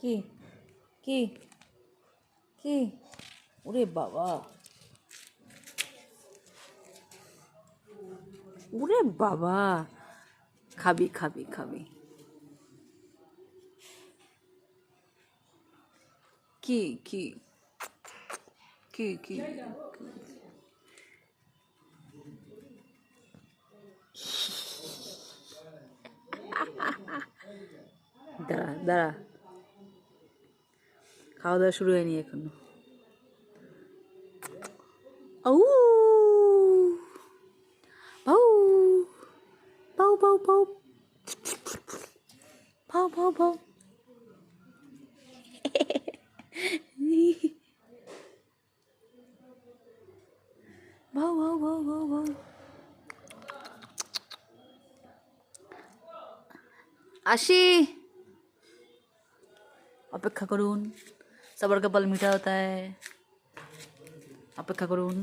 কি? কি? কি? ওরে বাবা। ওরে বাবা। খাবি খাবি খাবি। কি কি? কি কি? দাঁড়া দাঁড়া। খাওয়া দাওয়া শুরু হয়নি এখনও। ও পাউ! পাউ পাউ পাউ। পাউ পাউ পাউ। ভাউ ভাউ ভাউ ভাউ ভাউ আসি অপেক্ষা করুন। সবার কপাল মিঠা হতা অপেক্ষা করুন